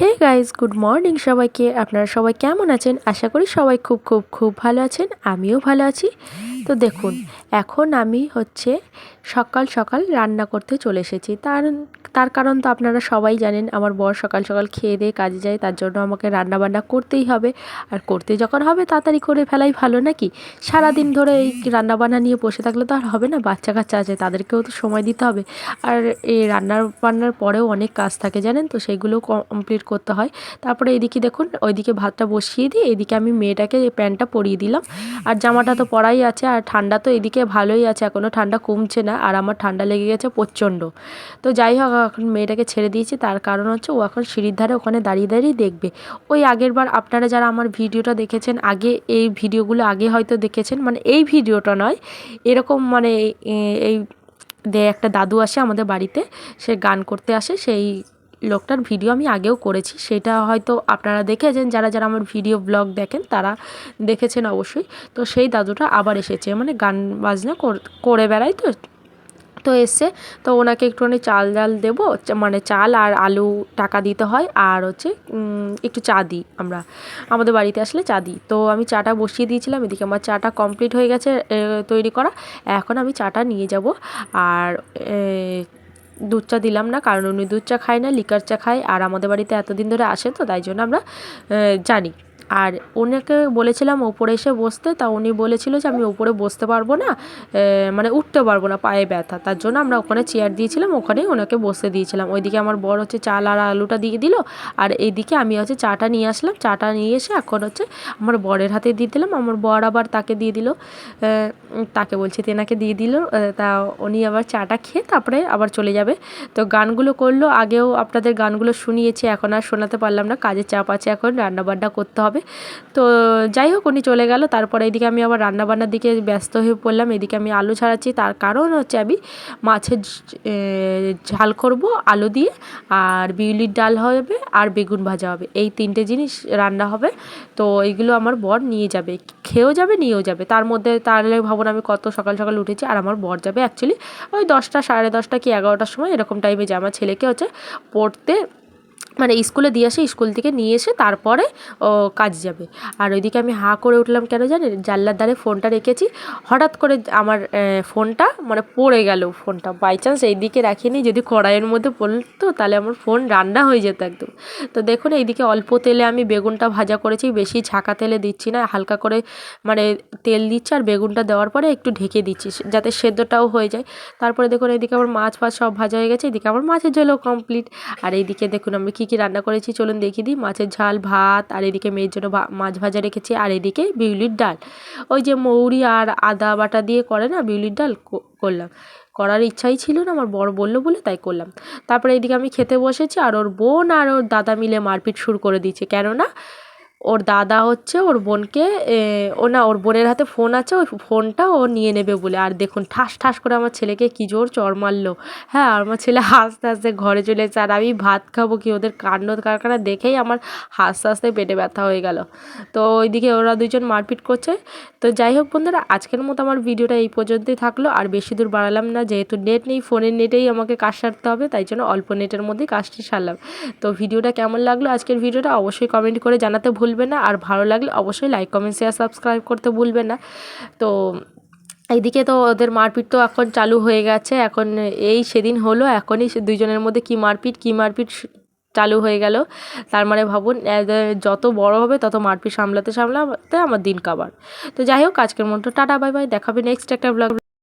Hey guys good morning সবাইকে। আপনারা সবাই কেমন আছেন? আশা করি সবাই খুব খুব খুব ভালো আছেন। আমিও ভালো আছি। তো দেখুন, এখন আমি হচ্ছে সকাল সকাল রান্না করতে চলে এসেছি। তার তার কারণ তো আপনারা সবাই জানেন, আমার বর সকাল সকাল খেয়ে দিয়ে কাজে যায়, তার জন্য আমাকে রান্না বান্না করতেই হবে। আর করতে যখন হবে তাড়াতাড়ি করে ফেলাই ভালো নাকি? সারাদিন ধরে এই রান্না বান্না নিয়ে বসে থাকলে তো আর হবে না বাচ্চা কাচ্চা আছে, তাদেরকেও তো সময় দিতে হবে। আর এই রান্নার বান্নার পরেও অনেক কাজ থাকে, জানেন তো সেইগুলো কমপ্লিট করতে হয়। তারপরে এদিকে দেখুন, ওইদিকে ভাতটা বসিয়ে দিয়ে এদিকে আমি মেয়েটাকে প্যান্টটা পরিয়ে দিলাম। আর জামাটা তো পরাই আছে আর ঠান্ডা তো এদিকে ভালোই আছে এখনও ঠান্ডা কমছে না, আর আমার ঠান্ডা লেগে গেছে প্রচণ্ড। তো যাই হোক, এখন মেয়েটাকে ছেড়ে দিয়েছি, তার কারণ হচ্ছে ও এখন সিঁড়ির ধারে, ওখানে দাঁড়িয়ে দাঁড়িয়ে দেখবে। ওই আগের বার আপনারা যারা আমার ভিডিওটা দেখেছেন, আগে এই ভিডিওগুলো আগে হয়তো দেখেছেন মানে এই ভিডিওটা নয়, এরকম মানে এই একটা দাদু আসে আমাদের বাড়িতে, সে গান করতে আসে, সেই লোকটার ভিডিও আমি আগেও করেছি, সেটা হয়তো আপনারা দেখেছেন, যারা যারা আমার ভিডিও ব্লগ দেখেন তারা দেখেছেন অবশ্যই। তো সেই দাদুটা আবার এসেছে মানে গান বাজনা করে বেড়াই তো তো এসছে, তো ওনাকে একটুখানি চাল ডাল দেবো মানে চাল আর আলু টাকা দিতে হয়, আর হচ্ছে একটু চা দিই আমরা। আমাদের বাড়িতে আসলে চা দিই। তো আমি চাটা বসিয়ে দিয়েছিলাম, এদিকে আমার চাটা কমপ্লিট হয়ে গেছে তৈরি করা, এখন আমি চাটা নিয়ে যাব, আর দুধ চা দিলাম না, কারণ উনি দুধ চা খায় না লিকার চা খায়, আর আমাদের বাড়িতে এতদিন ধরে আসে তো, তাই জন্য আমরা জানি। আর ওনাকে বলেছিলাম ওপরে এসে বসতে, তা উনি বলেছিল যে আমি ওপরে বসতে পারব না মানে উঠতে পারব না, পায়ে ব্যথা। তার জন্য আমরা ওখানে চেয়ার দিয়েছিলাম, ওখানেই ওনাকে বসতে দিয়েছিলাম। ওইদিকে আমার বর হচ্ছে চাল আর আলুটা দিয়ে দিল, আর এইদিকে আমি হচ্ছে চাটা নিয়ে আসলাম। চাটা নিয়ে এসে এখন হচ্ছে আমার বরের হাতে দিয়ে দিলাম। আমার বর আবার তাকে দিয়ে দিল তাকে বলছি তেনাকে দিয়ে দিল তা উনি আবার চাটা খেয়ে তারপরে আবার চলে যাবে। তো গানগুলো করল, আগেও আপনাদের গানগুলো শুনিয়েছি, এখন আর শোনাতে পারলাম না, কাজের চাপ আছে এখন, রান্নাবান্না করতে হবে। হবে। তো যাই হোক, উনি চলে গেল। তারপরে এদিকে আমি আবার রান্নাবান্নার দিকে ব্যস্ত হয়ে পড়লাম। এদিকে আমি আলু ছাড়াচ্ছি। তার কারণ হচ্ছে আমি মাছের ঝাল করব আলু দিয়ে, আর বিউলির ডাল হবে, আর বেগুন ভাজা হবে। এই তিনটে জিনিস রান্না হবে। তো এইগুলো আমার বর নিয়ে যাবে। খেয়েও যাবে, নিয়েও যাবে। তার মধ্যে তাহলে ভাবুন, আমি কত সকাল সকাল উঠেছি, আর আমার বর যাবে অ্যাকচুয়ালি ওই দশটা, সাড়ে দশটা কি এগারোটার সময়, এরকম টাইমে যায় আমার ছেলেকে হচ্ছে পড়তে মানে স্কুলে দিয়ে আসে, স্কুল থেকে নিয়ে এসে তারপরে, ও, কাজ যাবে। আর ওইদিকে আমি হাঁ করে উঠলাম কেন জানেন? জানলার ধারে ফোনটা রেখেছি। হঠাৎ করে আমার ফোনটা মানে পড়ে গেল ফোনটা। বাই চান্স এইদিকে রাখিনি, যদি কড়াইয়ের মধ্যে পড়তো তাহলে আমার ফোন রান্না হয়ে যেত একদম। তো দেখুন এইদিকে অল্প তেলে আমি বেগুনটা ভাজা করেছি, বেশি ছাকা তেলে দিচ্ছি না, হালকা করে মানে তেল দিচ্ছি আর বেগুনটা দেওয়ার পরে একটু ঢেকে দিচ্ছি যাতে সেদ্ধটাও হয়ে যায়। তারপরে দেখুন এইদিকে আমার মাছ ফাছ সব ভাজা হয়ে গেছে এদিকে আমার মাছের ঝোলও কমপ্লিট আর এইদিকে দেখুন আমি কী কী রান্না করেছি চলুন দেখিয়ে দিই। মাছের ঝাল, ভাত, আর এদিকে মেয়ের জন্য মাছ ভাজা রেখেছি, আর এদিকে বিউলির ডাল। ওই যে মৌরি আর আদা বাটা দিয়ে করে না বিউলির ডাল করলাম। করার ইচ্ছাই ছিল না, আমার বড় বলল বলে তাই করলাম। তারপরে এদিকে আমি খেতে বসেছি, আর ওর বোন আর ওর দাদা মিলে মারপিট শুরু করে দিয়েছে। কেননা ওর দাদা হচ্ছে ওর বোনকে ও না, ওর বোনের হাতে ফোন আছে, ওই ফোনটা ও নিয়ে নেবে বলে। আর দেখুন, ঠাস ঠাস করে আমার ছেলেকে কী জোর চর মারলো। হ্যাঁ আর আমার ছেলে হাসতে হাসতে ঘরে চলে এসেছে। আর আমি ভাত খাব কি ওদের কাণ্ড কারখানা দেখেই আমার হাসতে হাসতে পেটে ব্যথা হয়ে গেল। তো ওইদিকে ওরা দুজন মারপিট করছে। তো যাই হোক বন্ধুরা, আজকের মতো আমার ভিডিওটা এই পর্যন্তই থাকল। আর বেশি দূর বাড়ালাম না, যেহেতু নেট নেই ফোনের নেটেই আমাকে কাজ সারতে হবে, তাই জন্য অল্প নেটের মধ্যেই কাজটি সারলাম। তো ভিডিওটা কেমন লাগল? আজকের ভিডিওটা অবশ্যই কমেন্ট করে জানাতে ভুলবেন না। আর ভালো লাগলে অবশ্যই লাইক কমেন্ট শেয়ার সাবস্ক্রাইব করতে ভুলবেন না। তো এইদিকে তো ওদের মারপিট তো এখন চালু হয়ে গেছে। এখন এই সেদিন হলো, এখনই দুইজনের মধ্যে কী মারপিট কী মারপিট চালু হয়ে গেল। তার মানে ভাবুন যত বড় হবে তত মারপিট সামলাতে সামলাতে আমার দিন কাবার। তো যাই হোক, আজকের মতো টাটা বাই বাই দেখাবে নেক্সট একটা ব্লগ